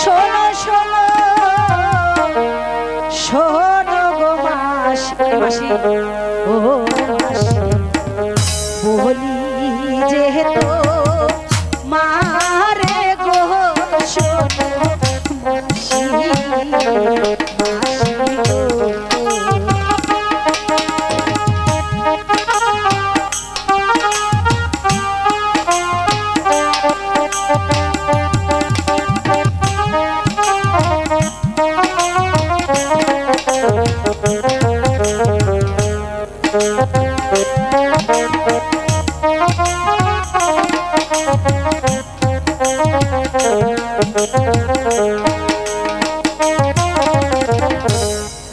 শোনো শোনো শোনো গো মাসি মাসি ও মাসি।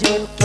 de